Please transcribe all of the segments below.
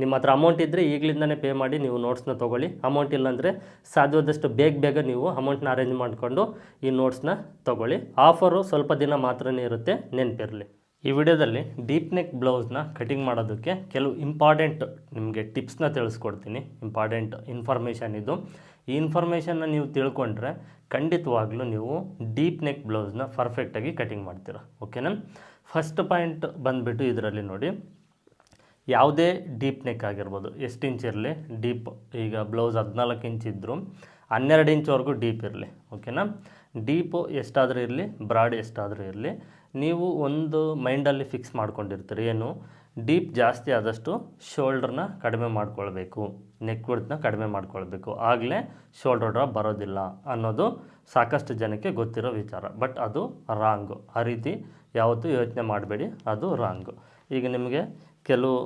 ನಿಮ್ಮ ಹತ್ರ ಅಮೌಂಟ್ ಇದ್ದರೆ ಈಗಲಿಂದನೇ ಪೇ ಮಾಡಿ ನೀವು ನೋಟ್ಸ್ನ ತೊಗೊಳ್ಳಿ. ಅಮೌಂಟ್ ಇಲ್ಲಾಂದರೆ ಸಾಧ್ಯವಾದಷ್ಟು ಬೇಗ ಬೇಗ ನೀವು ಅಮೌಂಟ್ನ ಅರೇಂಜ್ ಮಾಡಿಕೊಂಡು ಈ ನೋಟ್ಸ್ನ ತೊಗೊಳ್ಳಿ. ಆಫರು ಸ್ವಲ್ಪ ದಿನ ಮಾತ್ರನೇ ಇರುತ್ತೆ, ನೆನಪಿರಲಿ. ಈ ವಿಡಿಯೋದಲ್ಲಿ ಡೀಪ್ ನೆಕ್ ಬ್ಲೌಸ್ನ ಕಟಿಂಗ್ ಮಾಡೋದಕ್ಕೆ ಕೆಲವು ಇಂಪಾರ್ಟೆಂಟ್ ನಿಮಗೆ ಟಿಪ್ಸ್ನ ತಿಳಿಸ್ಕೊಡ್ತೀನಿ. ಇಂಪಾರ್ಟೆಂಟ್ ಇನ್ಫಾರ್ಮೇಷನ್ ಇದು. ಈ ಇನ್ಫಾರ್ಮೇಷನ್ನ ನೀವು ತಿಳ್ಕೊಂಡ್ರೆ ಖಂಡಿತವಾಗ್ಲೂ ನೀವು ಡೀಪ್ ನೆಕ್ ಬ್ಲೌಸ್ನ ಪರ್ಫೆಕ್ಟಾಗಿ ಕಟಿಂಗ್ ಮಾಡ್ತೀರಾ. ಓಕೆನಾ ಫಸ್ಟ್ ಪಾಯಿಂಟ್ ಬಂದುಬಿಟ್ಟು ಇದರಲ್ಲಿ ನೋಡಿ. ಯಾವುದೇ ಡೀಪ್ ನೆಕ್ ಆಗಿರ್ಬೋದು ಎಷ್ಟು ಇಂಚ್ ಇರಲಿ, ಡೀಪ್ ಈಗ ಬ್ಲೌಸ್ ಹದಿನಾಲ್ಕು ಇಂಚ್ ಇದ್ದರು ಹನ್ನೆರಡು ಇಂಚ್ವರೆಗೂ ಡೀಪ್ ಇರಲಿ ಓಕೆನಾ ಡೀಪು ಎಷ್ಟಾದರೂ ಇರಲಿ, ಬ್ರಾಡ್ ಎಷ್ಟಾದರೂ ಇರಲಿ, ನೀವು ಒಂದು ಮೈಂಡಲ್ಲಿ ಫಿಕ್ಸ್ ಮಾಡ್ಕೊಂಡಿರ್ತೀರಿ. ಏನು? ಡೀಪ್ ಜಾಸ್ತಿ ಆದಷ್ಟು ಶೋಲ್ಡ್ರನ್ನ ಕಡಿಮೆ ಮಾಡ್ಕೊಳ್ಬೇಕು, ನೆಕ್ ವಿಡ್ತ್ನ ಕಡಿಮೆ ಮಾಡ್ಕೊಳ್ಬೇಕು. ಆಗಲೇ ಶೋಲ್ಡರ್ ಡ್ರಾಪ್ ಬರೋದಿಲ್ಲ ಅನ್ನೋದು ಸಾಕಷ್ಟು ಜನಕ್ಕೆ ಗೊತ್ತಿರೋ ವಿಚಾರ. ಬಟ್ ಅದು ರಾಂಗು, ಆ ರೀತಿ ಯಾವತ್ತೂ ಯೋಚನೆ ಮಾಡಬೇಡಿ, ಅದು ರಾಂಗು. ಈಗ ನಿಮಗೆ ಕೆಲವು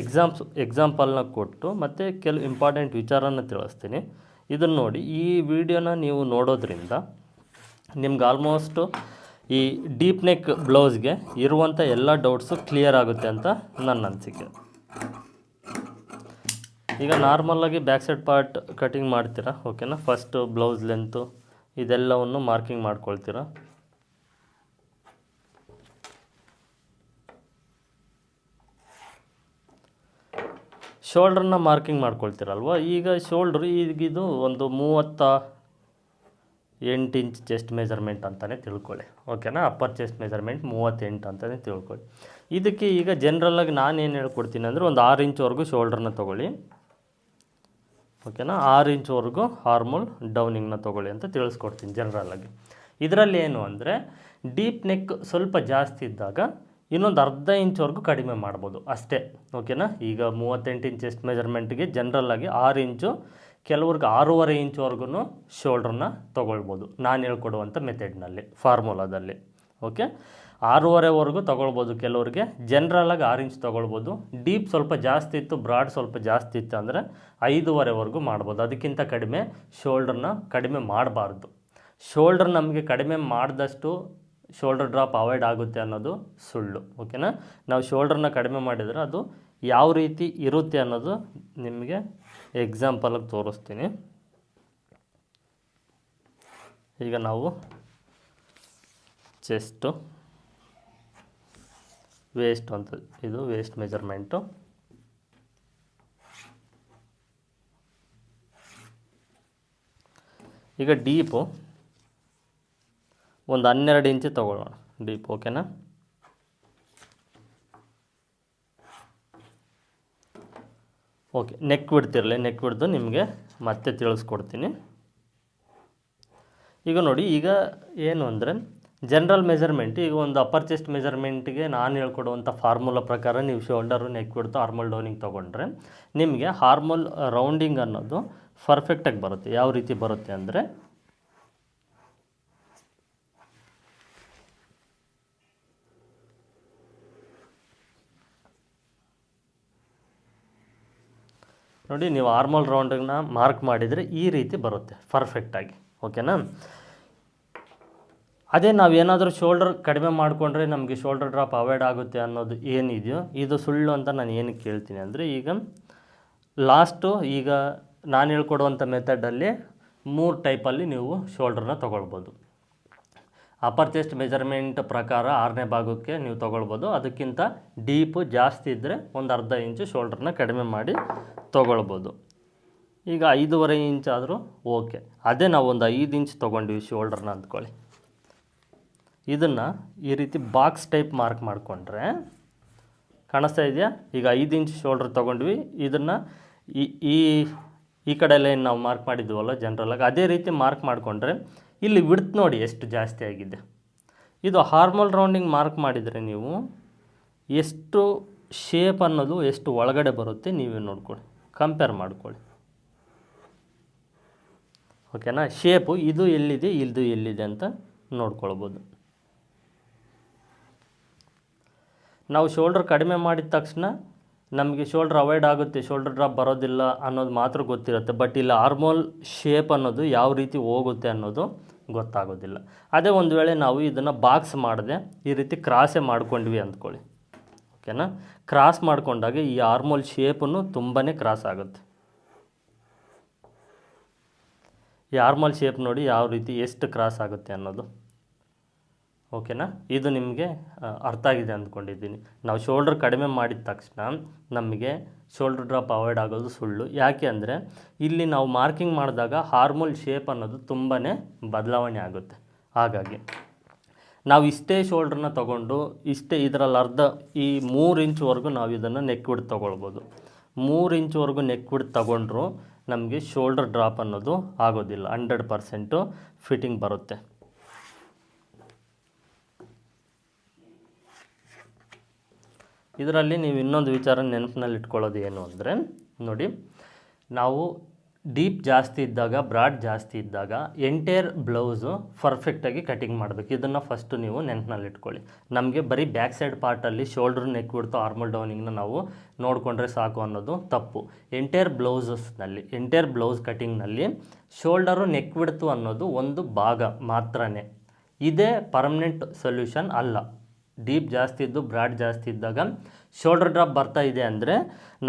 ಎಕ್ಸಾಮ್ಸ್ ಎಕ್ಸಾಂಪಲ್ನ ಕೊಟ್ಟು ಮತ್ತು ಕೆಲವು ಇಂಪಾರ್ಟೆಂಟ್ ವಿಚಾರನ ತಿಳಿಸ್ತೀನಿ. ಇದನ್ನು ನೋಡಿ, ಈ ವಿಡಿಯೋನ ನೀವು ನೋಡೋದ್ರಿಂದ ನಿಮ್ಗೆ ಆಲ್ಮೋಸ್ಟು ಈ ಡೀಪ್ ನೆಕ್ ಬ್ಲೌಸ್ಗೆ ಇರುವಂಥ ಎಲ್ಲ ಡೌಟ್ಸು ಕ್ಲಿಯರ್ ಆಗುತ್ತೆ ಅಂತ ನನ್ನ ಅನಿಸಿಕೆ. ಈಗ ನಾರ್ಮಲ್ಲಾಗಿ ಬ್ಯಾಕ್ ಸೈಡ್ ಪಾರ್ಟ್ ಕಟಿಂಗ್ ಮಾಡ್ತೀರಾ? ಓಕೆನಾ ಫಸ್ಟು ಬ್ಲೌಸ್ ಲೆಂತು ಇದೆಲ್ಲವನ್ನು ಮಾರ್ಕಿಂಗ್ ಮಾಡ್ಕೊಳ್ತೀರಾ? ಶೋಲ್ಡ್ರನ್ನ ಮಾರ್ಕಿಂಗ್ ಮಾಡ್ಕೊಳ್ತೀರಲ್ವ? ಈಗ ಶೋಲ್ಡ್ರ್ ಈಗಿದು ಒಂದು ಮೂವತ್ತ ಎಂಟು ಇಂಚ್ ಚೆಸ್ಟ್ ಮೆಜರ್ಮೆಂಟ್ ಅಂತಲೇ ತಿಳ್ಕೊಳ್ಳಿ. ಓಕೆನಾ? ಅಪ್ಪರ್ ಚೆಸ್ಟ್ ಮೆಜರ್ಮೆಂಟ್ ಮೂವತ್ತೆಂಟು ಅಂತಲೇ ತಿಳ್ಕೊಳ್ಳಿ. ಇದಕ್ಕೆ ಈಗ ಜನ್ರಲಾಗಿ ನಾನು ಏನು ಹೇಳ್ಕೊಡ್ತೀನಿ ಅಂದರೆ ಒಂದು ಆರು ಇಂಚ್ವರೆಗೂ ಶೋಲ್ಡ್ರನ್ನ ತೊಗೊಳ್ಳಿ. ಓಕೆನಾ? ಆರು ಇಂಚ್ವರೆಗೂ ಹಾರ್ಮೋಲ್ ಡೌನಿಂಗ್ನ ತೊಗೊಳ್ಳಿ ಅಂತ ತಿಳಿಸ್ಕೊಡ್ತೀನಿ ಜನ್ರಲಾಗಿ ಇದರಲ್ಲಿ ಏನು ಅಂದರೆ ಡೀಪ್ ನೆಕ್ ಸ್ವಲ್ಪ ಜಾಸ್ತಿ ಇದ್ದಾಗ ಇನ್ನೊಂದು ಅರ್ಧ ಇಂಚ್ವರೆಗೂ ಕಡಿಮೆ ಮಾಡ್ಬೋದು ಅಷ್ಟೇ, ಓಕೆನಾ? ಈಗ ಮೂವತ್ತೆಂಟು ಇಂಚ್ ಚೆಸ್ಟ್ ಮೆಜರ್ಮೆಂಟ್ಗೆ ಜನರಲ್ಲಾಗಿ ಆರು ಇಂಚು, ಕೆಲವ್ರಿಗೆ ಆರೂವರೆ ಇಂಚ್ವರೆಗೂ ಶೋಲ್ಡ್ರನ್ನ ತೊಗೊಳ್ಬೋದು, ನಾನು ಹೇಳ್ಕೊಡುವಂಥ ಮೆಥಡ್ನಲ್ಲಿ ಫಾರ್ಮುಲಾದಲ್ಲಿ ಓಕೆ? ಆರೂವರೆವರೆಗೂ ತೊಗೊಳ್ಬೋದು ಕೆಲವ್ರಿಗೆ ಜನ್ರಲಾಗಿ ಆರು ಇಂಚ್ ತೊಗೊಳ್ಬೋದು ಡೀಪ್ ಸ್ವಲ್ಪ ಜಾಸ್ತಿ ಇತ್ತು ಬ್ರಾಡ್ ಸ್ವಲ್ಪ ಜಾಸ್ತಿ ಇತ್ತು ಅಂದರೆ ಐದೂವರೆವರೆಗೂ ಮಾಡ್ಬೋದು, ಅದಕ್ಕಿಂತ ಕಡಿಮೆ ಶೋಲ್ಡ್ರನ್ನ ಕಡಿಮೆ ಮಾಡಬಾರ್ದು. ಶೋಲ್ಡರ್ ನಮಗೆ ಕಡಿಮೆ ಮಾಡಿದಷ್ಟು ಶೋಲ್ಡರ್ ಡ್ರಾಪ್ ಅವಾಯ್ಡ್ ಆಗುತ್ತೆ ಅನ್ನೋದು ಸುಳ್ಳು ಓಕೆನಾ ನಾವು ಶೋಲ್ಡರ್ನ ಕಡಿಮೆ ಮಾಡಿದರೆ ಅದು ಯಾವ ರೀತಿ ಇರುತ್ತೆ ಅನ್ನೋದು ನಿಮಗೆ ಎಕ್ಸಾಂಪಲಾಗಿ ತೋರಿಸ್ತೀನಿ. ಈಗ ನಾವು ಚೆಸ್ಟು ವೇಸ್ಟ್ ಅಂತ, ಇದು ವೇಸ್ಟ್ ಮೆಜರ್ಮೆಂಟು ಈಗ ಡೀಪು ಒಂದು ಹನ್ನೆರಡು ಇಂಚು ತೊಗೊಳ್ಳೋಣ. ಡೀಪ್ ಓಕೆನಾ ಓಕೆ ನೆಕ್ ಬಿಡ್ತಿರಲಿ ನೆಕ್ ಬಿಡ್ದು ನಿಮಗೆ ಮತ್ತೆ ತಿಳಿಸ್ಕೊಡ್ತೀನಿ. ಈಗ ನೋಡಿ, ಈಗ ಏನು ಅಂದರೆ ಜನರಲ್ ಮೆಜರ್ಮೆಂಟ್ ಈಗ ಒಂದು ಅಪ್ಪರ್ ಚೆಸ್ಟ್ ಮೆಜರ್ಮೆಂಟ್ಗೆ ನಾನು ಹೇಳ್ಕೊಡುವಂಥ ಫಾರ್ಮುಲಾ ಪ್ರಕಾರ ನೀವು ಶೋಲ್ಡರು ನೆಕ್ ಬಿಡ್ತು ಹಾರ್ಮಲ್ ಡೌನಿಂಗ್ ತೊಗೊಂಡ್ರೆ, ನಿಮಗೆ ಹಾರ್ಮಲ್ ರೌಂಡಿಂಗ್ ಅನ್ನೋದು ಪರ್ಫೆಕ್ಟಾಗಿ ಬರುತ್ತೆ. ಯಾವ ರೀತಿ ಬರುತ್ತೆ ಅಂದರೆ ನೋಡಿ, ನೀವು ಆರ್ಮಲ್ ರೌಂಡನ್ನ ಮಾರ್ಕ್ ಮಾಡಿದರೆ ಈ ರೀತಿ ಬರುತ್ತೆ ಪರ್ಫೆಕ್ಟಾಗಿ ಓಕೆನಾ ಅದೇ ನಾವು ಏನಾದರೂ ಶೋಲ್ಡರ್ ಕಡಿಮೆ ಮಾಡಿಕೊಂಡ್ರೆ ನಮಗೆ ಶೋಲ್ಡರ್ ಡ್ರಾಪ್ ಅವಾಯ್ಡ್ ಆಗುತ್ತೆ ಅನ್ನೋದು ಏನಿದೆಯೋ, ಇದು ಸುಳ್ಳು ಅಂತ ನಾನು ಏನು ಕೇಳ್ತೀನಿ ಅಂದರೆ, ಈಗ ಲಾಸ್ಟು ಈಗ ನಾನು ಹೇಳ್ಕೊಡುವಂಥ ಮೆಥಡಲ್ಲಿ ಮೂರು ಟೈಪಲ್ಲಿ ನೀವು ಶೋಲ್ಡ್ರನ್ನ ತೊಗೊಳ್ಬೋದು. ಅಪರ್ ಚೆಸ್ಟ್ ಮೆಜರ್ಮೆಂಟ್ ಪ್ರಕಾರ ಆರನೇ ಭಾಗಕ್ಕೆ ನೀವು ತೊಗೊಳ್ಬೋದು. ಅದಕ್ಕಿಂತ ಡೀಪು ಜಾಸ್ತಿ ಇದ್ದರೆ ಒಂದು ಅರ್ಧ ಇಂಚು ಶೋಲ್ಡ್ರನ್ನ ಕಡಿಮೆ ಮಾಡಿ ತೊಗೊಳ್ಬೋದು. ಈಗ ಐದೂವರೆ ಇಂಚ್ ಆದರೂ ಓಕೆ ಅದೇ ನಾವು ಒಂದು ಐದು ಇಂಚ್ ತೊಗೊಂಡಿವಿ ಶೋಲ್ಡ್ರನ್ನ ಅಂದ್ಕೊಳ್ಳಿ. ಇದನ್ನು ಈ ರೀತಿ ಬಾಕ್ಸ್ ಟೈಪ್ ಮಾರ್ಕ್ ಮಾಡಿಕೊಂಡ್ರೆ ಕಾಣಿಸ್ತಾ ಇದೆಯಾ? ಈಗ ಐದು ಇಂಚ್ ಶೋಲ್ಡ್ರ್ ತೊಗೊಂಡ್ವಿ. ಇದನ್ನು ಈ ಈ ಈ ಲೈನ್ ನಾವು ಮಾರ್ಕ್ ಮಾಡಿದ್ವಲ್ಲ ಜನರಲಾಗಿ ಅದೇ ರೀತಿ ಮಾರ್ಕ್ ಮಾಡಿಕೊಂಡ್ರೆ ಇಲ್ಲಿ ವಿಡ್ತ್ ನೋಡಿ ಎಷ್ಟು ಜಾಸ್ತಿ ಆಗಿದೆ. ಇದು ಹಾರ್ಮಲ್ ರೌಂಡಿಂಗ್ ಮಾರ್ಕ್ ಮಾಡಿದರೆ ನೀವು ಎಷ್ಟು ಶೇಪ್ ಅನ್ನೋದು ಎಷ್ಟು ಒಳಗಡೆ ಬರುತ್ತೆ ನೀವೇ ನೋಡ್ಕೊಳ್ಳಿ. ಕಂಪೇರ್ ಮಾಡ್ಕೊಳ್ಳಿ. ಓಕೆನಾ ಶೇಪು ಇದು ಎಲ್ಲಿದೆ ಇದು ಎಲ್ಲಿದೆ ಅಂತ ನೋಡ್ಕೊಳ್ಬೋದು. ನಾವು ಶೋಲ್ಡ್ರ್ ಕಡಿಮೆ ಮಾಡಿದ ತಕ್ಷಣ ನಮಗೆ ಶೋಲ್ಡ್ರ್ ಅವಾಯ್ಡ್ ಆಗುತ್ತೆ ಶೋಲ್ಡ್ರ್ ಡ್ರಾಪ್ ಬರೋದಿಲ್ಲ ಅನ್ನೋದು ಮಾತ್ರ ಗೊತ್ತಿರುತ್ತೆ. ಬಟ್ ಇಲ್ಲಿ ಆರ್ಮೋಲ್ ಶೇಪ್ ಅನ್ನೋದು ಯಾವ ರೀತಿ ಹೋಗುತ್ತೆ ಅನ್ನೋದು ಗೊತ್ತಾಗೋದಿಲ್ಲ. ಅದೇ ಒಂದು ವೇಳೆ ನಾವು ಇದನ್ನು ಬಾಕ್ಸ್ ಮಾಡಿದೆ ಈ ರೀತಿ ಕ್ರಾಸೇ ಮಾಡ್ಕೊಂಡ್ವಿ ಅಂದ್ಕೊಳ್ಳಿ. ಓಕೆನಾ ಕ್ರಾಸ್ ಮಾಡಿಕೊಂಡಾಗ ಈ ಆರ್ಮೋಲ್ ಶೇಪನ್ನು ತುಂಬಾ ಕ್ರಾಸ್ ಆಗುತ್ತೆ. ಈ ಆರ್ಮಲ್ ಶೇಪ್ ನೋಡಿ ಯಾವ ರೀತಿ ಎಷ್ಟು ಕ್ರಾಸ್ ಆಗುತ್ತೆ ಅನ್ನೋದು. ಓಕೆನಾ? ಇದು ನಿಮಗೆ ಅರ್ಥ ಆಗಿದೆ ಅಂದ್ಕೊಂಡಿದ್ದೀನಿ. ನಾವು ಶೋಲ್ಡ್ರ್ ಕಡಿಮೆ ಮಾಡಿದ ತಕ್ಷಣ ನಮಗೆ ಶೋಲ್ಡ್ರ್ ಡ್ರಾಪ್ ಅವಾಯ್ಡ್ ಆಗೋದು ಸುಳ್ಳು. ಯಾಕೆ ಅಂದರೆ, ಇಲ್ಲಿ ನಾವು ಮಾರ್ಕಿಂಗ್ ಮಾಡಿದಾಗ ಹಾರ್ಮೋಲ್ ಶೇಪ್ ಅನ್ನೋದು ತುಂಬಾ ಬದಲಾವಣೆ ಆಗುತ್ತೆ. ಹಾಗಾಗಿ, ನಾವು ಇಷ್ಟೇ ಶೋಲ್ಡ್ರನ್ನ ತೊಗೊಂಡು, ಇಷ್ಟೇ ಇದರಲ್ಲಿ ಅರ್ಧ, ಈ ಮೂರು ಇಂಚ್ವರೆಗೂ ನಾವು ಇದನ್ನು ನೆಕ್ ಬಿಡ್ ತೊಗೊಳ್ಬೋದು. ಮೂರು ಇಂಚ್ವರೆಗೂ ನೆಕ್ ಬಿಡ್ ತೊಗೊಂಡ್ರು ನಮಗೆ ಶೋಲ್ಡರ್ ಡ್ರಾಪ್ ಅನ್ನೋದು ಆಗೋದಿಲ್ಲ. ಹಂಡ್ರೆಡ್ ಪರ್ಸೆಂಟು ಫಿಟ್ಟಿಂಗ್ ಬರುತ್ತೆ. ಇದರಲ್ಲಿ ನೀವು ಇನ್ನೊಂದು ವಿಚಾರ ನೆನಪಿನಲ್ಲಿ ಇಟ್ಕೊಳ್ಳೋದು ಏನು ಅಂದರೆ, ನೋಡಿ, ನಾವು ಡೀಪ್ ಜಾಸ್ತಿ ಇದ್ದಾಗ, ಬ್ರಾಡ್ ಜಾಸ್ತಿ ಇದ್ದಾಗ, ಎಂಟೈರ್ ಬ್ಲೌಸು ಪರ್ಫೆಕ್ಟಾಗಿ ಕಟಿಂಗ್ ಮಾಡಬೇಕು. ಇದನ್ನು ಫಸ್ಟು ನೀವು ನೆನಪಿನಲ್ಲಿ ಇಟ್ಕೊಳ್ಳಿ ನಮಗೆ ಬರೀ ಬ್ಯಾಕ್ ಸೈಡ್ ಪಾರ್ಟಲ್ಲಿ ಶೋಲ್ಡ್ರ್ ನೆಕ್ ಬಿಡ್ತು ಆರ್ಮಲ್ ಡೌನಿಂಗ್ನ ನಾವು ನೋಡಿಕೊಂಡ್ರೆ ಸಾಕು ಅನ್ನೋದು ತಪ್ಪು. ಎಂಟೈರ್ ಬ್ಲೌಸಸ್ನಲ್ಲಿ ಎಂಟೈರ್ ಬ್ಲೌಸ್ ಕಟಿಂಗ್ನಲ್ಲಿ ಶೋಲ್ಡರು ನೆಕ್ ಬಿಡ್ತು ಅನ್ನೋದು ಒಂದು ಭಾಗ ಮಾತ್ರನೇ. ಇದೇ ಪರ್ಮನೆಂಟ್ ಸೊಲ್ಯೂಷನ್ ಅಲ್ಲ. ಡೀಪ್ ಜಾಸ್ತಿ ಇದ್ದು ಬ್ರಾಡ್ ಜಾಸ್ತಿ ಇದ್ದಾಗ ಶೋಲ್ಡರ್ ಡ್ರಾಪ್ ಬರ್ತಾ ಇದೆ ಅಂದರೆ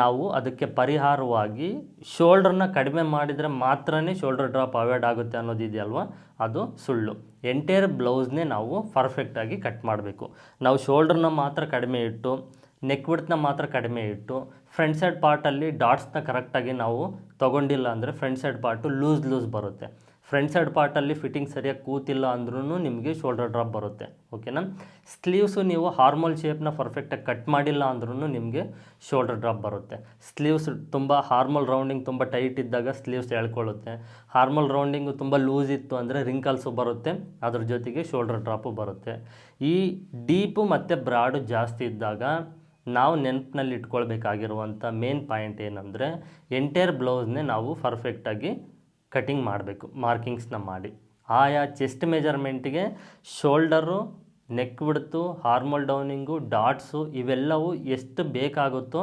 ನಾವು ಅದಕ್ಕೆ ಪರಿಹಾರವಾಗಿ ಶೋಲ್ಡ್ರನ್ನ ಕಡಿಮೆ ಮಾಡಿದರೆ ಮಾತ್ರನೇ ಶೋಲ್ಡರ್ ಡ್ರಾಪ್ ಅವಾಯ್ಡ್ ಆಗುತ್ತೆ ಅನ್ನೋದಿದೆಯಲ್ವ ಅದು ಸುಳ್ಳು. ಎಂಟೈರ್ ಬ್ಲೌಸ್ನೇ ನಾವು ಪರ್ಫೆಕ್ಟಾಗಿ ಕಟ್ ಮಾಡಬೇಕು. ನಾವು ಶೋಲ್ಡ್ರನ್ನ ಮಾತ್ರ ಕಡಿಮೆ ಇಟ್ಟು ನೆಕ್ ವಿಡ್ತ್ನ ಮಾತ್ರ ಕಡಿಮೆ ಇಟ್ಟು ಫ್ರಂಟ್ ಸೈಡ್ ಪಾರ್ಟಲ್ಲಿ ಡಾಟ್ಸ್ನ ಕರೆಕ್ಟಾಗಿ ನಾವು ತೊಗೊಂಡಿಲ್ಲ ಅಂದರೆ front side part loose loose ಬರುತ್ತೆ. ಫ್ರಂಟ್ ಸೈಡ್ ಪಾರ್ಟಲ್ಲಿ ಫಿಟ್ಟಿಂಗ್ ಸರಿಯಾಗಿ ಕೂತಿಲ್ಲ ಅಂದ್ರೂ ನಿಮಗೆ ಶೋಲ್ಡರ್ ಡ್ರಾಪ್ ಬರುತ್ತೆ ಓಕೆನಾ ಸ್ಲೀವ್ಸು ನೀವು ಹಾರ್ಮಲ್ ಶೇಪ್ನ ಪರ್ಫೆಕ್ಟಾಗಿ ಕಟ್ ಮಾಡಿಲ್ಲ ಅಂದ್ರೂ ನಿಮಗೆ ಶೋಲ್ಡರ್ ಡ್ರಾಪ್ ಬರುತ್ತೆ. ಸ್ಲೀವ್ಸ್ ತುಂಬ ಹಾರ್ಮಲ್ ರೌಂಡಿಂಗ್ ತುಂಬ ಟೈಟ್ ಇದ್ದಾಗ ಸ್ಲೀವ್ಸ್ ಎಳ್ಕೊಳ್ಳುತ್ತೆ. ಹಾರ್ಮಲ್ ರೌಂಡಿಂಗು ತುಂಬ ಲೂಸ್ ಇತ್ತು ಅಂದರೆ ರಿಂಕಲ್ಸು ಬರುತ್ತೆ, ಅದ್ರ ಜೊತೆಗೆ ಶೋಲ್ಡರ್ ಡ್ರಾಪು ಬರುತ್ತೆ. ಈ ಡೀಪು ಮತ್ತು ಬ್ರಾಡು ಜಾಸ್ತಿ ಇದ್ದಾಗ ನಾವು ನೆನಪಿನಲ್ಲಿ ಇಟ್ಕೊಳ್ಬೇಕಾಗಿರುವಂಥ ಮೇನ್ ಪಾಯಿಂಟ್ ಏನಂದರೆ ಎಂಟೈರ್ ಬ್ಲೌಸ್ನೇ ನಾವು ಪರ್ಫೆಕ್ಟಾಗಿ ಕಟಿಂಗ್ ಮಾಡಬೇಕು ಮಾರ್ಕಿಂಗ್ಸ್ನ ಮಾಡಿ. ಆಯಾ ಚೆಸ್ಟ್ ಮೆಜರ್ಮೆಂಟಿಗೆ ಶೋಲ್ಡರು ನೆಕ್ ಬಿಡ್ತು ಹಾರ್ಮೋಲ್ ಡೌನಿಂಗು ಡಾಟ್ಸು ಇವೆಲ್ಲವೂ ಎಷ್ಟು ಬೇಕಾಗುತ್ತೋ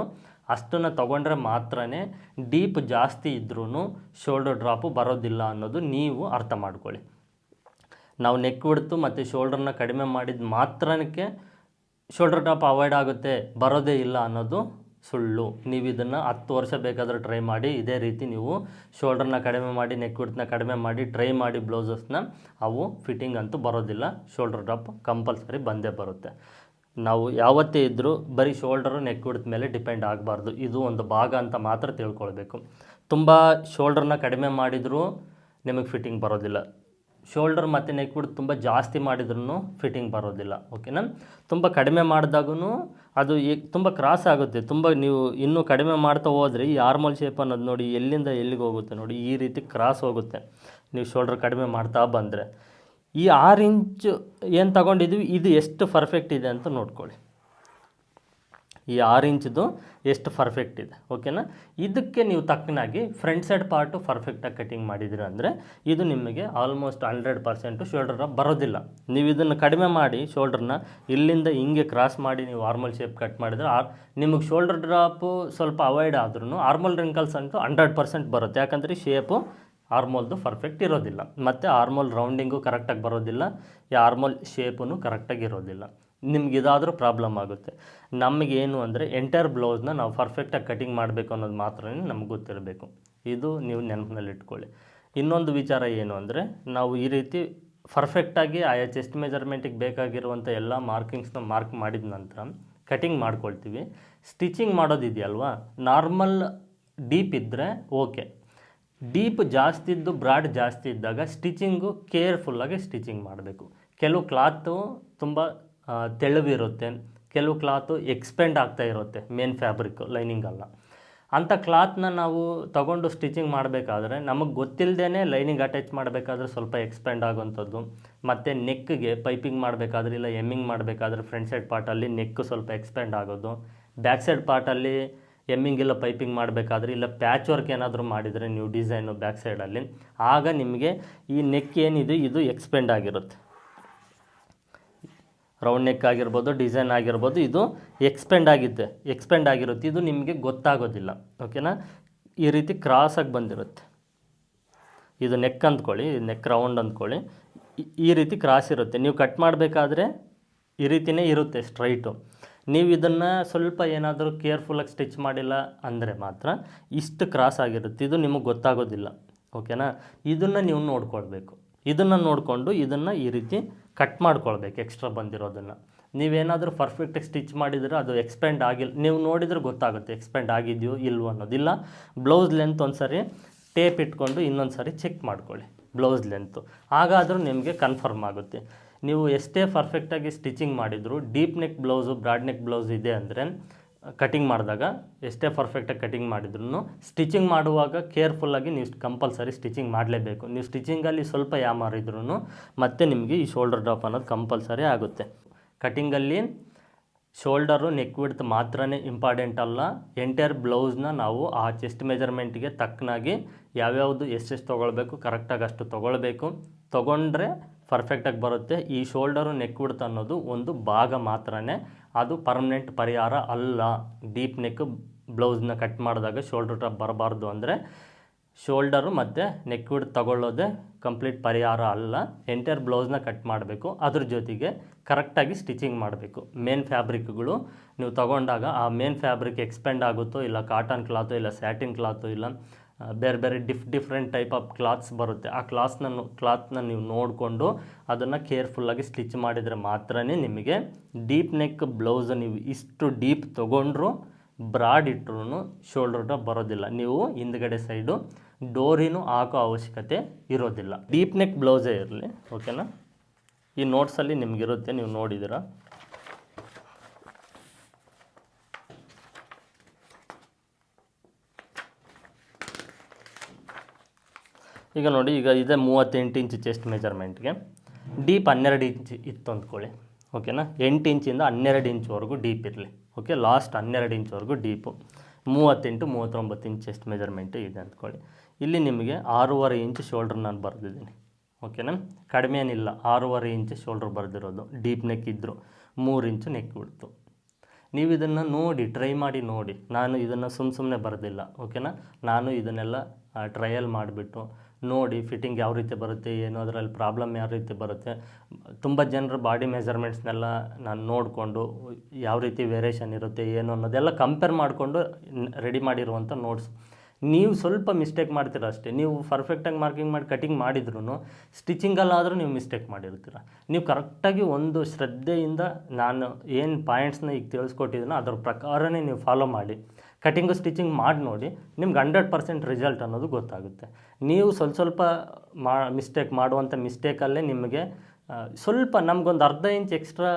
ಅಷ್ಟನ್ನು ತೊಗೊಂಡ್ರೆ ಮಾತ್ರ ಡೀಪ್ ಜಾಸ್ತಿ ಇದ್ರೂ ಶೋಲ್ಡರ್ ಡ್ರಾಪು ಬರೋದಿಲ್ಲ ಅನ್ನೋದು ನೀವು ಅರ್ಥ ಮಾಡ್ಕೊಳ್ಳಿ. ನಾವು ನೆಕ್ ಬಿಡ್ತು ಮತ್ತು ಶೋಲ್ಡರ್ನ ಕಡಿಮೆ ಮಾಡಿದ ಮಾತ್ರಕ್ಕೆ ಶೋಲ್ಡರ್ ಡ್ರಾಪ್ ಅವಾಯ್ಡ್ ಆಗುತ್ತೆ, ಬರೋದೇ ಇಲ್ಲ ಅನ್ನೋದು ಸುಳ್ಳು. ನೀವು ಇದನ್ನು ಹತ್ತು ವರ್ಷ ಬೇಕಾದರೂ ಟ್ರೈ ಮಾಡಿ, ಇದೇ ರೀತಿ ನೀವು ಶೋಲ್ಡರ್ನ ಕಡಿಮೆ ಮಾಡಿ ನೆಕ್ ವಿಡ್ತ್ನ ಕಡಿಮೆ ಮಾಡಿ ಟ್ರೈ ಮಾಡಿ ಬ್ಲೌಸಸ್ನ ಅವು ಫಿಟ್ಟಿಂಗ್ ಅಂತೂ ಬರೋದಿಲ್ಲ. ಶೋಲ್ಡರ್ ಡ್ರಾಪ್ ಕಂಪಲ್ಸರಿ ಬಂದೇ ಬರುತ್ತೆ. ನಾವು ಯಾವತ್ತೇ ಇದ್ದರೂ ಬರೀ ಶೋಲ್ಡರು ನೆಕ್ ವಿಡ್ತ್ ಮೇಲೆ ಡಿಪೆಂಡ್ ಆಗಬಾರ್ದು. ಇದು ಒಂದು ಭಾಗ ಅಂತ ಮಾತ್ರ ತಿಳ್ಕೊಳ್ಬೇಕು. ತುಂಬ ಶೋಲ್ಡರ್ನ ಕಡಿಮೆ ಮಾಡಿದರೂ ನಿಮಗೆ ಫಿಟ್ಟಿಂಗ್ ಬರೋದಿಲ್ಲ. ಶೋಲ್ಡರ್ ಮತ್ತು ನೆಕ್ ಬಿಡ್ ತುಂಬ ಜಾಸ್ತಿ ಮಾಡಿದ್ರೂ ಫಿಟ್ಟಿಂಗ್ ಬರೋದಿಲ್ಲ ಓಕೆನಾ ತುಂಬ ಕಡಿಮೆ ಮಾಡಿದಾಗೂ ಅದು ತುಂಬ ಕ್ರಾಸ್ ಆಗುತ್ತೆ. ತುಂಬ ನೀವು ಇನ್ನೂ ಕಡಿಮೆ ಮಾಡ್ತಾ ಹೋದರೆ ಈ ಆರ್ಮಲ್ ಶೇಪ್ ಅನ್ನೋದು ನೋಡಿ ಎಲ್ಲಿಂದ ಎಲ್ಲಿಗೆ ಹೋಗುತ್ತೆ ನೋಡಿ, ಈ ರೀತಿ ಕ್ರಾಸ್ ಹೋಗುತ್ತೆ. ನೀವು ಶೋಲ್ಡರ್ ಕಡಿಮೆ ಮಾಡ್ತಾ ಬಂದರೆ. ಈ ಆರು ಇಂಚು ಏನು ತಗೊಂಡಿದ್ವಿ? ಇದು ಎಷ್ಟು ಪರ್ಫೆಕ್ಟ್ ಇದೆ ಅಂತ ನೋಡ್ಕೊಳ್ಳಿ. ಈ ಆರು ಇಂಚ್ದು ಎಷ್ಟು ಪರ್ಫೆಕ್ಟ್ ಇದೆ ಓಕೆನಾ ಇದಕ್ಕೆ ನೀವು ತಕ್ಕನಾಗಿ ಫ್ರಂಟ್ ಸೈಡ್ ಪಾರ್ಟು ಪರ್ಫೆಕ್ಟಾಗಿ ಕಟಿಂಗ್ ಮಾಡಿದ್ರಿ ಅಂದರೆ ಇದು ನಿಮಗೆ ಆಲ್ಮೋಸ್ಟ್ ಹಂಡ್ರೆಡ್ ಪರ್ಸೆಂಟು ಶೋಲ್ಡರ್ ಬರೋದಿಲ್ಲ. ನೀವು ಇದನ್ನು ಕಡಿಮೆ ಮಾಡಿ ಶೋಲ್ಡ್ರನ್ನ ಇಲ್ಲಿಂದ ಹಿಂಗೆ ಕ್ರಾಸ್ ಮಾಡಿ ನೀವು ಆರ್ಮಲ್ ಶೇಪ್ ಕಟ್ ಮಾಡಿದರೆ ಆರ್ ನಿಮಗೆ ಶೋಲ್ಡರ್ ಡ್ರಾಪು ಸ್ವಲ್ಪ ಅವಾಯ್ಡ್ ಆದ್ರೂ ಆರ್ಮಲ್ ರಿಂಕಲ್ಸ್ ಅಂತೂ ಹಂಡ್ರೆಡ್ ಪರ್ಸೆಂಟ್ ಬರುತ್ತೆ. ಯಾಕಂದರೆ ಶೇಪು ಆರ್ಮೋಲ್ದು ಪರ್ಫೆಕ್ಟ್ ಇರೋದಿಲ್ಲ. ಮತ್ತು ಆರ್ಮೋಲ್ ರೌಂಡಿಂಗು ಕರೆಕ್ಟಾಗಿ ಬರೋದಿಲ್ಲ, ಈ ಆರ್ಮೋಲ್ ಶೇಪೂ ಕರೆಕ್ಟಾಗಿ ಇರೋದಿಲ್ಲ. ನಿಮ್ಗೆ ಇದಾದರೂ ಪ್ರಾಬ್ಲಮ್ ಆಗುತ್ತೆ. ನಮಗೇನು ಅಂದರೆ ಎಂಟೈರ್ ಬ್ಲೌಸ್ನ ನಾವು ಪರ್ಫೆಕ್ಟಾಗಿ ಕಟಿಂಗ್ ಮಾಡಬೇಕು ಅನ್ನೋದು ಮಾತ್ರ ನಮ್ಗೆ ಗೊತ್ತಿರಬೇಕು. ಇದು ನೀವು ನೆನಪಿನಲ್ಲಿ ಇಟ್ಕೊಳ್ಳಿ. ಇನ್ನೊಂದು ವಿಚಾರ ಏನು ಅಂದರೆ ನಾವು ಈ ರೀತಿ ಪರ್ಫೆಕ್ಟಾಗಿ ಆಯಾ ಚೆಸ್ಟ್ ಮೆಜರ್ಮೆಂಟಿಗೆ ಬೇಕಾಗಿರುವಂಥ ಎಲ್ಲ ಮಾರ್ಕಿಂಗ್ಸ್ನ ಮಾರ್ಕ್ ಮಾಡಿದ ನಂತರ ಕಟಿಂಗ್ ಮಾಡ್ಕೊಳ್ತೀವಿ. ಸ್ಟಿಚಿಂಗ್ ಮಾಡೋದಿದೆಯಲ್ವಾ ನಾರ್ಮಲ್ ಡೀಪ್ ಇದ್ದರೆ ಓಕೆ ಡೀಪ್ ಜಾಸ್ತಿ ಇದ್ದು ಬ್ರಾಡ್ ಜಾಸ್ತಿ ಇದ್ದಾಗ ಸ್ಟಿಚಿಂಗು ಕೇರ್ಫುಲ್ಲಾಗಿ ಸ್ಟಿಚಿಂಗ್ ಮಾಡಬೇಕು. ಕೆಲವು ಕ್ಲಾತು ತುಂಬ ತೆಳುವಿರುತ್ತೆ. ಕೆಲವು ಕ್ಲಾತು ಎಕ್ಸ್ಪೆಂಡ್ ಆಗ್ತಾ ಇರುತ್ತೆ ಮೇನ್ ಫ್ಯಾಬ್ರಿಕ್ ಲೈನಿಂಗ್ ಅಲ್ಲ. ಅಂಥ ಕ್ಲಾತ್ನ ನಾವು ತಗೊಂಡು ಸ್ಟಿಚಿಂಗ್ ಮಾಡಬೇಕಾದ್ರೆ ನಮಗೆ ಗೊತ್ತಿಲ್ಲದೇ ಲೈನಿಂಗ್ ಅಟ್ಯಾಚ್ ಮಾಡಬೇಕಾದ್ರೆ ಸ್ವಲ್ಪ ಎಕ್ಸ್ಪೆಂಡ್ ಆಗುವಂಥದ್ದು. ಮತ್ತು ನೆಕ್ಗೆ ಪೈಪಿಂಗ್ ಮಾಡಬೇಕಾದ್ರೆ ಇಲ್ಲ ಎಮ್ಮಿಂಗ್ ಮಾಡಬೇಕಾದ್ರೆ ಫ್ರಂಟ್ ಸೈಡ್ ಪಾರ್ಟಲ್ಲಿ ನೆಕ್ ಸ್ವಲ್ಪ ಎಕ್ಸ್ಪೆಂಡ್ ಆಗೋದು. ಬ್ಯಾಕ್ ಸೈಡ್ ಪಾರ್ಟಲ್ಲಿ ಎಮ್ಮಿಂಗ್ ಇಲ್ಲ ಪೈಪಿಂಗ್ ಮಾಡಬೇಕಾದ್ರೆ ಇಲ್ಲ ಪ್ಯಾಚ್ ವರ್ಕ್ ಏನಾದರೂ ಮಾಡಿದರೆ ನೀವು ಡಿಸೈನು ಬ್ಯಾಕ್ ಸೈಡಲ್ಲಿ ಆಗ ನಿಮಗೆ ಈ ನೆಕ್ ಏನಿದೆ, ಇದು ಎಕ್ಸ್ಪೆಂಡ್ ಆಗಿರುತ್ತೆ. ರೌಂಡ್ ನೆಕ್ ಆಗಿರ್ಬೋದು ಡಿಸೈನ್ ಆಗಿರ್ಬೋದು, ಇದು ಎಕ್ಸ್ಪೆಂಡ್ ಆಗಿದೆ ಎಕ್ಸ್ಪೆಂಡ್ ಆಗಿರುತ್ತೆ. ಇದು ನಿಮಗೆ ಗೊತ್ತಾಗೋದಿಲ್ಲ. ಓಕೆನಾ ಈ ರೀತಿ ಕ್ರಾಸಾಗಿ ಬಂದಿರುತ್ತೆ. ಇದು ನೆಕ್ ಅಂದ್ಕೊಳ್ಳಿ ನೆಕ್ ರೌಂಡ್ ಅಂದ್ಕೊಳ್ಳಿ. ಈ- ರೀತಿ ಕ್ರಾಸ್ ಇರುತ್ತೆ. ನೀವು ಕಟ್ ಮಾಡಬೇಕಾದ್ರೆ ಈ ರೀತಿಯೇ ಇರುತ್ತೆ ಸ್ಟ್ರೈಟು ನೀವು ಇದನ್ನು ಸ್ವಲ್ಪ ಏನಾದರೂ ಕೇರ್ಫುಲ್ಲಾಗಿ ಸ್ಟಿಚ್ ಮಾಡಿಲ್ಲ ಅಂದರೆ ಮಾತ್ರ ಇಷ್ಟು ಕ್ರಾಸ್ ಆಗಿರುತ್ತೆ. ಇದು ನಿಮಗೆ ಗೊತ್ತಾಗೋದಿಲ್ಲ. ಓಕೆನಾ ಇದನ್ನು ನೀವು ನೋಡ್ಕೊಳ್ಬೇಕು. ಇದನ್ನು ನೋಡಿಕೊಂಡು ಇದನ್ನು ಈ ರೀತಿ ಕಟ್ ಮಾಡ್ಕೊಳ್ಬೇಕು ಎಕ್ಸ್ಟ್ರಾ ಬಂದಿರೋದನ್ನು. ನೀವೇನಾದರೂ ಪರ್ಫೆಕ್ಟಾಗಿ ಸ್ಟಿಚ್ ಮಾಡಿದರೆ ಅದು ಎಕ್ಸ್ಪೆಂಡ್ ಆಗಿಲ್ಲ ನೀವು ನೋಡಿದರೆ ಗೊತ್ತಾಗುತ್ತೆ ಎಕ್ಸ್ಪೆಂಡ್ ಆಗಿದೆಯೋ ಇಲ್ವೋ ಅನ್ನೋದಿಲ್ಲ ಬ್ಲೌಸ್ ಲೆಂತ್ ಒಂದು ಸರಿ ಟೇಪ್ ಇಟ್ಕೊಂಡು ಇನ್ನೊಂದು ಸರಿ ಚೆಕ್ ಮಾಡ್ಕೊಳ್ಳಿ ಬ್ಲೌಸ್ ಲೆಂತು ಹಾಗಾದರೂ ನಿಮಗೆ ಕನ್ಫರ್ಮ್ ಆಗುತ್ತೆ. ನೀವು ಎಷ್ಟೇ ಪರ್ಫೆಕ್ಟಾಗಿ ಸ್ಟಿಚಿಂಗ್ ಮಾಡಿದರೂ deep neck blouse broad neck blouse ಇದೆ ಅಂದರೆ ಕಟಿಂಗ್ ಮಾಡಿದಾಗ ಎಷ್ಟೇ ಪರ್ಫೆಕ್ಟಾಗಿ ಕಟಿಂಗ್ ಮಾಡಿದ್ರು ಸ್ಟಿಚಿಂಗ್ ಮಾಡುವಾಗ ಕೇರ್ಫುಲ್ಲಾಗಿ ನೀವು ಕಂಪಲ್ಸರಿ ಸ್ಟಿಚಿಂಗ್ ಮಾಡಲೇಬೇಕು. ನೀವು ಸ್ಟಿಚಿಂಗಲ್ಲಿ ಸ್ವಲ್ಪ ಯಾಮಾರಿದ್ರೂ ಮತ್ತೆ ನಿಮಗೆ ಈ ಶೋಲ್ಡರ್ ಡ್ರಾಪ್ ಅನ್ನೋದು ಕಂಪಲ್ಸರಿ ಆಗುತ್ತೆ. ಕಟಿಂಗಲ್ಲಿ ಶೋಲ್ಡರು ನೆಕ್ ವಿಡ್ತ್ ಮಾತ್ರನೇ ಇಂಪಾರ್ಟೆಂಟ್ ಅಲ್ಲ. ಎಂಟೈರ್ ಬ್ಲೌಸ್ನ ನಾವು ಆ ಚೆಸ್ಟ್ ಮೆಜರ್ಮೆಂಟ್ಗೆ ತಕ್ಕನಾಗಿ ಯಾವ್ಯಾವುದು ಎಷ್ಟೆಷ್ಟು ತೊಗೊಳ್ಬೇಕು ಕರೆಕ್ಟಾಗಿ ಅಷ್ಟು ತೊಗೊಳ್ಬೇಕು. ತೊಗೊಂಡ್ರೆ ಪರ್ಫೆಕ್ಟಾಗಿ ಬರುತ್ತೆ. ಈ ಶೋಲ್ಡರು ನೆಕ್ ವಿಡ್ತ್ ಅನ್ನೋದು ಒಂದು ಭಾಗ ಮಾತ್ರನೇ. ಅದು ಪರ್ಮನೆಂಟ್ ಪರಿಹಾರ ಅಲ್ಲ. ಡೀಪ್ ನೆಕ್ ಬ್ಲೌಸ್ನ ಕಟ್ ಮಾಡಿದಾಗ ಶೋಲ್ಡರ್ ಟಾಪ್ ಬರಬಾರ್ದು ಅಂದರೆ ಶೋಲ್ಡರು ಮತ್ತು ನೆಕ್ ವಿಡ್ ತಗೊಳ್ಳೋದೆ ಕಂಪ್ಲೀಟ್ ಪರಿಹಾರ ಅಲ್ಲ. ಎಂಟೈರ್ ಬ್ಲೌಸ್ನ ಕಟ್ ಮಾಡಬೇಕು. ಅದ್ರ ಜೊತೆಗೆ ಕರೆಕ್ಟಾಗಿ ಸ್ಟಿಚಿಂಗ್ ಮಾಡಬೇಕು. ಮೇನ್ ಫ್ಯಾಬ್ರಿಕ್ಗಳು ನೀವು ತಗೊಂಡಾಗ ಆ ಮೇನ್ ಫ್ಯಾಬ್ರಿಕ್ ಎಕ್ಸ್ಪೆಂಡ್ ಆಗುತ್ತೋ ಇಲ್ಲ ಕಾಟನ್ ಕ್ಲಾತು ಇಲ್ಲ ಸ್ಯಾಟಿನ್ ಕ್ಲಾತು ಇಲ್ಲ ಬೇರೆ ಬೇರೆ diff different type of cloths ಬರುತ್ತೆ. ಆ ಕ್ಲಾತ್ನ ಕ್ಲಾತ್ನ ನೀವು ನೋಡಿಕೊಂಡು ಅದನ್ನು ಕೇರ್ಫುಲ್ಲಾಗಿ ಸ್ಟಿಚ್ ಮಾಡಿದರೆ ಮಾತ್ರನೇ ನಿಮಗೆ ಡೀಪ್ ನೆಕ್ ಬ್ಲೌಸ್ ನೀವು ಇಷ್ಟು ಡೀಪ್ ತೊಗೊಂಡ್ರು ಬ್ರಾಡ್ ಇಟ್ಟರು ಶೋಲ್ಡರ್ ಬರೋದಿಲ್ಲ. ನೀವು ಹಿಂದ್ಗಡೆ ಸೈಡು ಡೋರಿನೂ ಹಾಕೋ ಅವಶ್ಯಕತೆ ಇರೋದಿಲ್ಲ. ಡೀಪ್ ನೆಕ್ ಬ್ಲೌಸೇ ಇರಲಿ ಓಕೆನಾ ಈ ನೋಟ್ಸಲ್ಲಿ ನಿಮಗಿರುತ್ತೆ, ನೀವು ನೋಡಿದ್ದೀರಾ? ಈಗ ನೋಡಿ, ಈಗ ಇದೆ ಮೂವತ್ತೆಂಟು ಇಂಚ್ ಚೆಸ್ಟ್ ಮೆಜರ್ಮೆಂಟ್ಗೆ ಡೀಪ್ ಹನ್ನೆರಡು ಇಂಚ್ ಇತ್ತು ಅಂದ್ಕೊಳ್ಳಿ. ಓಕೆನಾ ಎಂಟು ಇಂಚಿಂದ ಹನ್ನೆರಡು ಇಂಚ್ವರೆಗೂ ಡೀಪ್ ಇರಲಿ. ಓಕೆ ಲಾಸ್ಟ್ ಹನ್ನೆರಡು ಇಂಚ್ವರೆಗೂ ಡೀಪು ಮೂವತ್ತೆಂಟು, ಮೂವತ್ತೊಂಬತ್ತು ಇಂಚ್ ಚೆಸ್ಟ್ ಮೆಜರ್ಮೆಂಟು ಇದೆ ಅಂದ್ಕೊಳ್ಳಿ. ಇಲ್ಲಿ ನಿಮಗೆ ಆರೂವರೆ ಇಂಚ್ ಶೋಲ್ಡ್ರ್ ನಾನು ಬರೆದಿದ್ದೀನಿ. ಓಕೆನಾ ಕಡಿಮೆ ಏನಿಲ್ಲ. ಆರೂವರೆ ಇಂಚ್ ಶೋಲ್ಡ್ರ್ ಬರೆದಿರೋದು. ಡೀಪ್ ನೆಕ್ ಇದ್ದರು ಮೂರು ಇಂಚು ನೆಕ್ ಬಿಡ್ತು ನೀವು ಇದನ್ನು ನೋಡಿ ಟ್ರೈ ಮಾಡಿ ನೋಡಿ. ನಾನು ಇದನ್ನು ಸುಮ್ಮ ಸುಮ್ಮನೆ ಬರೆದಿಲ್ಲ ಓಕೆನಾ ನಾನು ಇದನ್ನೆಲ್ಲ ಟ್ರಯಲ್ ಮಾಡಿಬಿಟ್ಟು ನೋಡಿ ಫಿಟ್ಟಿಂಗ್ ಯಾವ ರೀತಿ ಬರುತ್ತೆ, ಏನು ಅದರಲ್ಲಿ ಪ್ರಾಬ್ಲಮ್ ಯಾವ ರೀತಿ ಬರುತ್ತೆ. ತುಂಬ ಜನರ ಬಾಡಿ ಮೆಜರ್ಮೆಂಟ್ಸ್ನೆಲ್ಲ ನಾನು ನೋಡಿಕೊಂಡು ಯಾವ ರೀತಿ ವೇರಿಯೇಷನ್ ಇರುತ್ತೆ, ಏನು ಅನ್ನೋದೆಲ್ಲ ಕಂಪೇರ್ ಮಾಡಿಕೊಂಡು ರೆಡಿ ಮಾಡಿರುವಂಥ ನೋಟ್ಸ್ ನೀವು ಸ್ವಲ್ಪ ಮಿಸ್ಟೇಕ್ ಮಾಡ್ತೀರ ಅಷ್ಟೇ. ನೀವು ಪರ್ಫೆಕ್ಟಾಗಿ ಮಾರ್ಕಿಂಗ್ ಮಾಡಿ ಕಟಿಂಗ್ ಮಾಡಿದ್ರು ಸ್ಟಿಚಿಂಗಲ್ಲಾದರೂ ನೀವು ಮಿಸ್ಟೇಕ್ ಮಾಡಿರ್ತೀರ. ನೀವು ಕರೆಕ್ಟಾಗಿ ಒಂದು ಶ್ರದ್ಧೆಯಿಂದ ನಾನು ಏನು ಪಾಯಿಂಟ್ಸ್ನ ಈಗ ತಿಳಿಸ್ಕೊಟ್ಟಿದ್ದೀನೋ ಅದರ ಪ್ರಕಾರನೇ ನೀವು ಫಾಲೋ ಮಾಡಿ. ಕಟಿಂಗು ಸ್ಟಿಚಿಂಗ್ ಮಾಡಿ ನೋಡಿ, ನಿಮ್ಗೆ ಹಂಡ್ರೆಡ್ ಪರ್ಸೆಂಟ್ ರಿಸಲ್ಟ್ ಅನ್ನೋದು ಗೊತ್ತಾಗುತ್ತೆ. ನೀವು ಸ್ವಲ್ಪ ಸ್ವಲ್ಪ ಮಾ, ಮಿಸ್ಟೇಕ್ ಮಾಡುವಂಥ ಮಿಸ್ಟೇಕಲ್ಲೇ ನಿಮಗೆ ಸ್ವಲ್ಪ ನಮಗೊಂದು ಅರ್ಧ ಇಂಚ್ ಎಕ್ಸ್ಟ್ರಾ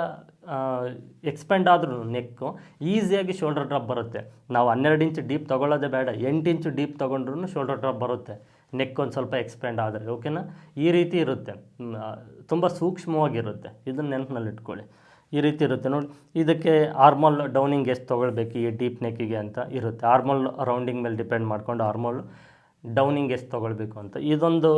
ಎಕ್ಸ್ಪೆಂಡ್ ಆದ್ರೂ ನೆಕ್ಕು, ಈಸಿಯಾಗಿ ಶೋಲ್ಡರ್ ಡ್ರಾಪ್ ಬರುತ್ತೆ. ನಾವು ಹನ್ನೆರಡು ಇಂಚ್ ಡೀಪ್ ತೊಗೊಳ್ಳೋದೇ ಬೇಡ, ಎಂಟು ಇಂಚು ಡೀಪ್ ತೊಗೊಂಡ್ರು ಶೋಲ್ಡರ್ ಡ್ರಾಪ್ ಬರುತ್ತೆ. ನೆಕ್ ಒಂದು ಸ್ವಲ್ಪ ಎಕ್ಸ್ಪೆಂಡ್ ಆದರೆ, ಓಕೆನಾ? ಈ ರೀತಿ ಇರುತ್ತೆ. ತುಂಬ ಸೂಕ್ಷ್ಮವಾಗಿರುತ್ತೆ. ಇದನ್ನ ನೆನಪಿನಲ್ಲಿ ಇಟ್ಕೊಳ್ಳಿ ಈ ರೀತಿ ಇರುತ್ತೆ ನೋಡಿ. ಇದಕ್ಕೆ ಆರ್ಮಲ್ ಡೌನಿಂಗ್ ಎಷ್ಟು ತೊಗೊಳ್ಬೇಕು? ಈ ಡೀಪ್ ನೆಕ್ಕಿಗೆ ಅಂತ ಇರುತ್ತೆ. ಆರ್ಮಲ್ ರೌಂಡಿಂಗ್ ಮೇಲೆ ಡಿಪೆಂಡ್ ಮಾಡ್ಕೊಂಡು ಆರ್ಮಲ್ ಡೌನಿಂಗ್ ಎಷ್ಟು ತೊಗೊಳ್ಬೇಕು ಅಂತ. ಇದೊಂದು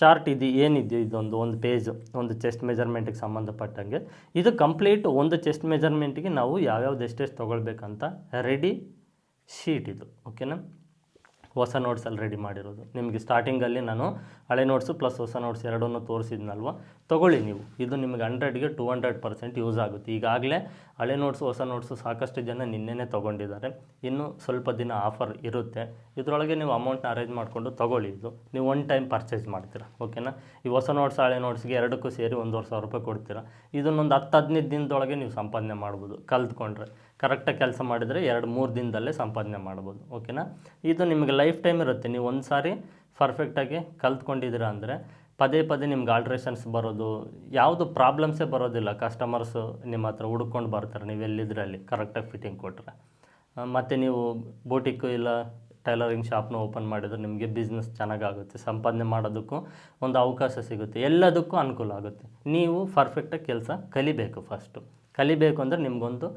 ಚಾರ್ಟ್ ಇದು ಏನಿದೆಯೋ ಇದೊಂದು ಒಂದು ಪೇಜ್, ಒಂದು ಚೆಸ್ಟ್ ಮೆಜರ್ಮೆಂಟಿಗೆ ಸಂಬಂಧಪಟ್ಟಂಗೆ. ಇದು ಕಂಪ್ಲೀಟ್ ಒಂದು ಚೆಸ್ಟ್ ಮೆಜರ್ಮೆಂಟಿಗೆ ನಾವು ಯಾವ್ಯಾವ್ದು ಎಷ್ಟೆಷ್ಟು ತೊಗೊಳ್ಬೇಕಂತ ರೆಡಿ ಶೀಟ್ ಇದು. ಓಕೆನಾ? ಹೊಸ ನೋಟ್ಸಲ್ಲಿ ರೆಡಿ ಮಾಡಿರೋದು. ನಿಮಗೆ ಸ್ಟಾರ್ಟಿಂಗಲ್ಲಿ ನಾನು ಹಳೆ ನೋಟ್ಸು ಪ್ಲಸ್ ಹೊಸ ನೋಟ್ಸ್ ಎರಡನ್ನೂ ತೋರಿಸಿದ್ನಲ್ವ? ತೊಗೊಳ್ಳಿ ನೀವು. ಇದು ನಿಮಗೆ ಹಂಡ್ರೆಡ್ಗೆ ಟು ಹಂಡ್ರೆಡ್ ಪರ್ಸೆಂಟ್ ಯೂಸ್ ಆಗುತ್ತೆ. ಈಗಾಗಲೇ ಹಳೆ ನೋಟ್ಸು, ಹೊಸ ನೋಟ್ಸು ಸಾಕಷ್ಟು ಜನ ನಿನ್ನೆನೇ ತೊಗೊಂಡಿದ್ದಾರೆ. ಇನ್ನೂ ಸ್ವಲ್ಪ ದಿನ ಆಫರ್ ಇರುತ್ತೆ. ಇದರೊಳಗೆ ನೀವು ಅಮೌಂಟ್ನ ಅರೇಂಜ್ ಮಾಡಿಕೊಂಡು ತೊಗೊಳ್ಳಿ ಇದು. ನೀವು ಒನ್ ಟೈಮ್ ಪರ್ಚೇಸ್ ಮಾಡ್ತೀರಾ. ಓಕೆನಾ ಈ ಹೊಸ ನೋಟ್ಸ್, ಹಳೆ ನೋಟ್ಸ್ಗೆ ಎರಡಕ್ಕೂ ಸೇರಿ ಒಂದೂವರೆ ಸಾವಿರ ರೂಪಾಯಿ ಕೊಡ್ತೀರಾ. ಇದನ್ನೊಂದು ಹತ್ತು ಹದಿನೈದು ದಿನದೊಳಗೆ ನೀವು ಸಂಪಾದನೆ ಮಾಡ್ಬೋದು. ಕಲ್ತ್ಕೊಂಡ್ರೆ. ಕರೆಕ್ಟಾಗಿ ಕೆಲಸ ಮಾಡಿದರೆ ಎರಡು ಮೂರು ದಿನದಲ್ಲೇ ಸಂಪಾದನೆ ಮಾಡ್ಬೋದು, ಓಕೆನಾ? ಇದು ನಿಮಗೆ ಲೈಫ್ ಟೈಮ್ ಇರುತ್ತೆ. ನೀವು ಒಂದು ಸಾರಿ ಪರ್ಫೆಕ್ಟಾಗಿ ಕಲ್ತ್ಕೊಂಡಿದ್ದೀರಾ ಅಂದರೆ ಪದೇ ಪದೇ ನಿಮ್ಗೆ ಆಲ್ಟ್ರೇಷನ್ಸ್ ಬರೋದು, ಯಾವುದು ಪ್ರಾಬ್ಲಮ್ಸೇ ಬರೋದಿಲ್ಲ. ಕಸ್ಟಮರ್ಸು ನಿಮ್ಮ ಹತ್ರ ಹುಡ್ಕೊಂಡು ಬರ್ತಾರೆ, ನೀವು ಎಲ್ಲಿದ್ರಲ್ಲಿ ಕರೆಕ್ಟಾಗಿ ಫಿಟ್ಟಿಂಗ್ ಕೊಟ್ಟರೆ ಮತ್ತು ನೀವು ಬೋಟಿಕ್ಕು ಇಲ್ಲ ಟೈಲರಿಂಗ್ ಶಾಪ್ನ ಓಪನ್ ಮಾಡಿದ್ರೆ ನಿಮಗೆ ಬಿಸ್ನೆಸ್ ಚೆನ್ನಾಗಾಗುತ್ತೆ. ಸಂಪಾದನೆ ಮಾಡೋದಕ್ಕೂ ಒಂದು ಅವಕಾಶ ಸಿಗುತ್ತೆ. ಎಲ್ಲದಕ್ಕೂ ಅನುಕೂಲ ಆಗುತ್ತೆ. ನೀವು ಪರ್ಫೆಕ್ಟಾಗಿ ಕೆಲಸ ಕಲಿಬೇಕು ಫಸ್ಟು ಕಲಿಬೇಕು ಅಂದರೆ ನಿಮಗೊಂದು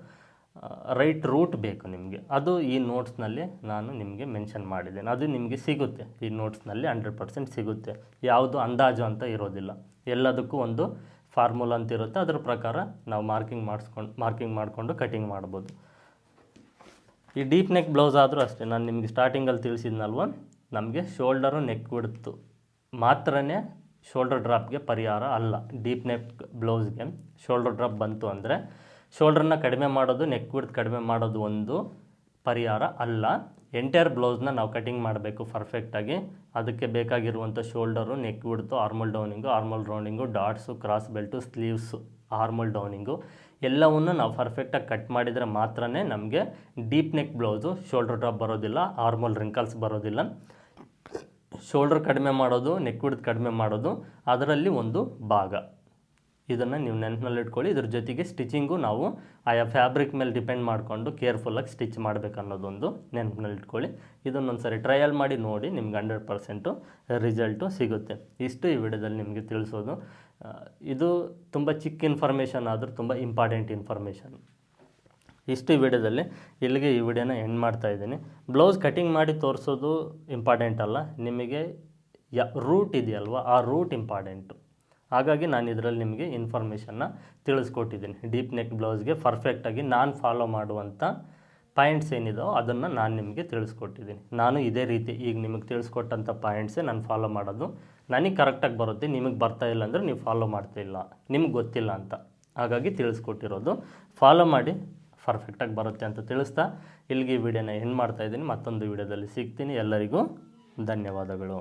ರೈಟ್ ರೂಟ್ ಬೇಕು ನಿಮಗೆ. ಅದು ಈ ನೋಟ್ಸ್ನಲ್ಲಿ ನಾನು ನಿಮಗೆ ಮೆನ್ಷನ್ ಮಾಡಿದ್ದೇನೆ. ಅದು ನಿಮಗೆ ಸಿಗುತ್ತೆ. ಈ ನೋಟ್ಸ್ನಲ್ಲಿ ಹಂಡ್ರೆಡ್ ಪರ್ಸೆಂಟ್ ಸಿಗುತ್ತೆ. ಯಾವುದು ಅಂದಾಜು ಅಂತ ಇರೋದಿಲ್ಲ. ಎಲ್ಲದಕ್ಕೂ ಒಂದು ಫಾರ್ಮುಲಾ ಅಂತ ಇರುತ್ತೆ. ಅದರ ಪ್ರಕಾರ ನಾವು ಮಾರ್ಕಿಂಗ್ ಮಾಡಿಸ್ಕೊಂಡು ಮಾರ್ಕಿಂಗ್ ಮಾಡಿಕೊಂಡು ಕಟಿಂಗ್ ಮಾಡ್ಬೋದು. ಈ ಡೀಪ್ ನೆಕ್ ಬ್ಲೌಸ್ ಆದರೂ ಅಷ್ಟೇ. ನಾನು ನಿಮಗೆ ಸ್ಟಾರ್ಟಿಂಗಲ್ಲಿ ತಿಳಿಸಿದ್ನಲ್ವ? ನಮಗೆ ಶೋಲ್ಡರು ನೆಕ್ ಬಿಡ್ತು ಮಾತ್ರನೇ ಶೋಲ್ಡರ್ ಡ್ರಾಪ್ಗೆ ಪರಿಹಾರ ಅಲ್ಲ. ಡೀಪ್ ನೆಕ್ ಬ್ಲೌಸ್ಗೆ ಶೋಲ್ಡರ್ ಡ್ರಾಪ್ ಬಂತು ಅಂದರೆ ಶೋಲ್ಡ್ರನ್ನ ಕಡಿಮೆ ಮಾಡೋದು ನೆಕ್ ಬಿಡ್ತು ಕಡಿಮೆ ಮಾಡೋದು ಒಂದು ಪರಿಹಾರ ಅಲ್ಲ. ಎಂಟೈರ್ ಬ್ಲೌಸ್ನ ನಾವು ಕಟಿಂಗ್ ಮಾಡಬೇಕು ಪರ್ಫೆಕ್ಟಾಗಿ ಅದಕ್ಕೆ ಬೇಕಾಗಿರುವಂಥ shoulder neck width armhole downing armhole rounding darts cross belt sleeves armhole downing ಎಲ್ಲವನ್ನು ನಾವು ಪರ್ಫೆಕ್ಟಾಗಿ ಕಟ್ ಮಾಡಿದರೆ ಮಾತ್ರ ನಮಗೆ deep neck blouse shoulder drop ಬರೋದಿಲ್ಲ ಆರ್ಮಲ್ ರಿಂಕಲ್ಸ್ ಬರೋದಿಲ್ಲ. ಶೋಲ್ಡರ್ ಕಡಿಮೆ ಮಾಡೋದು ನೆಕ್ ವಿಡ್ತ್ ಕಡಿಮೆ ಮಾಡೋದು, ಅದರಲ್ಲಿ ಒಂದು ಭಾಗ. ಇದನ್ನು ನೀವು ನೆನಪಿನಲ್ಲಿಟ್ಕೊಳ್ಳಿ ಇದ್ರ ಜೊತೆಗೆ ಸ್ಟಿಚಿಂಗು ನಾವು ಆಯಾ ಫ್ಯಾಬ್ರಿಕ್ ಮೇಲೆ ಡಿಪೆಂಡ್ ಮಾಡಿಕೊಂಡು ಕೇರ್ಫುಲ್ಲಾಗಿ ಸ್ಟಿಚ್ ಅನ್ನೋದೊಂದು ನೆನಪಿನಲ್ಲಿ ಇಟ್ಕೊಳ್ಳಿ. ಇದನ್ನೊಂದು ಸರಿ ಟ್ರಯಲ್ ಮಾಡಿ ನೋಡಿ ನಿಮ್ಗೆ ಹಂಡ್ರೆಡ್ ಪರ್ಸೆಂಟು ರಿಸಲ್ಟು ಸಿಗುತ್ತೆ. ಇಷ್ಟು ಈ ವಿಡಿಯೋದಲ್ಲಿ ನಿಮಗೆ ತಿಳಿಸೋದು. ಇದು ತುಂಬ ಚಿಕ್ಕ ಇನ್ಫಾರ್ಮೇಷನ್ ಆದರೂ ತುಂಬ ಇಂಪಾರ್ಟೆಂಟ್ ಇನ್ಫಾರ್ಮೇಷನ್ ಇಷ್ಟು ಈ ವಿಡಿಯೋದಲ್ಲಿ ಇಲ್ಲಿಗೆ ಈ ವಿಡಿಯೋನ ಎಂಡ್ ಮಾಡ್ತಾ ಇದ್ದೀನಿ. ಬ್ಲೌಸ್ ಕಟಿಂಗ್ ಮಾಡಿ ತೋರಿಸೋದು ಇಂಪಾರ್ಟೆಂಟ್ ಅಲ್ಲ. ನಿಮಗೆ ಯ ರೂಟ್ ಇದೆಯಲ್ವ? ಆ ರೂಟ್ ಇಂಪಾರ್ಟೆಂಟು ಹಾಗಾಗಿ ನಾನು ಇದರಲ್ಲಿ ನಿಮಗೆ ಇನ್ಫಾರ್ಮೇಷನ್ನ ತಿಳಿಸ್ಕೊಟ್ಟಿದ್ದೀನಿ. ಡೀಪ್ ನೆಕ್ ಬ್ಲೌಸ್ಗೆ ಪರ್ಫೆಕ್ಟಾಗಿ ನಾನು ಫಾಲೋ ಮಾಡುವಂಥ ಪಾಯಿಂಟ್ಸ್ ಏನಿದೋ ಅದನ್ನು ನಾನು ನಿಮಗೆ ತಿಳಿಸ್ಕೊಟ್ಟಿದ್ದೀನಿ. ನಾನು ಇದೇ ರೀತಿ ಈಗ ನಿಮಗೆ ತಿಳಿಸ್ಕೊಟ್ಟಂಥ ಪಾಯಿಂಟ್ಸೇ ನಾನು ಫಾಲೋ ಮಾಡೋದು. ನನಗೆ ಕರೆಕ್ಟಾಗಿ ಬರುತ್ತೆ, ನಿಮಗೆ ಬರ್ತಾ ಇಲ್ಲ ಅಂದರೆ ನೀವು ಫಾಲೋ ಮಾಡ್ತಾ ಇಲ್ಲ. ನಿಮ್ಗೆ ಗೊತ್ತಿಲ್ಲ ಅಂತ. ಹಾಗಾಗಿ ತಿಳಿಸ್ಕೊಟ್ಟಿರೋದು. ಫಾಲೋ ಮಾಡಿ ಪರ್ಫೆಕ್ಟಾಗಿ ಬರುತ್ತೆ ಅಂತ ತಿಳಿಸ್ತಾ ಇಲ್ಲಿಗೆ ಈ ವಿಡಿಯೋನ ಮಾಡ್ತಾ ಇದ್ದೀನಿ. ಮತ್ತೊಂದು ವಿಡಿಯೋದಲ್ಲಿ ಸಿಗ್ತೀನಿ. ಎಲ್ಲರಿಗೂ ಧನ್ಯವಾದಗಳು.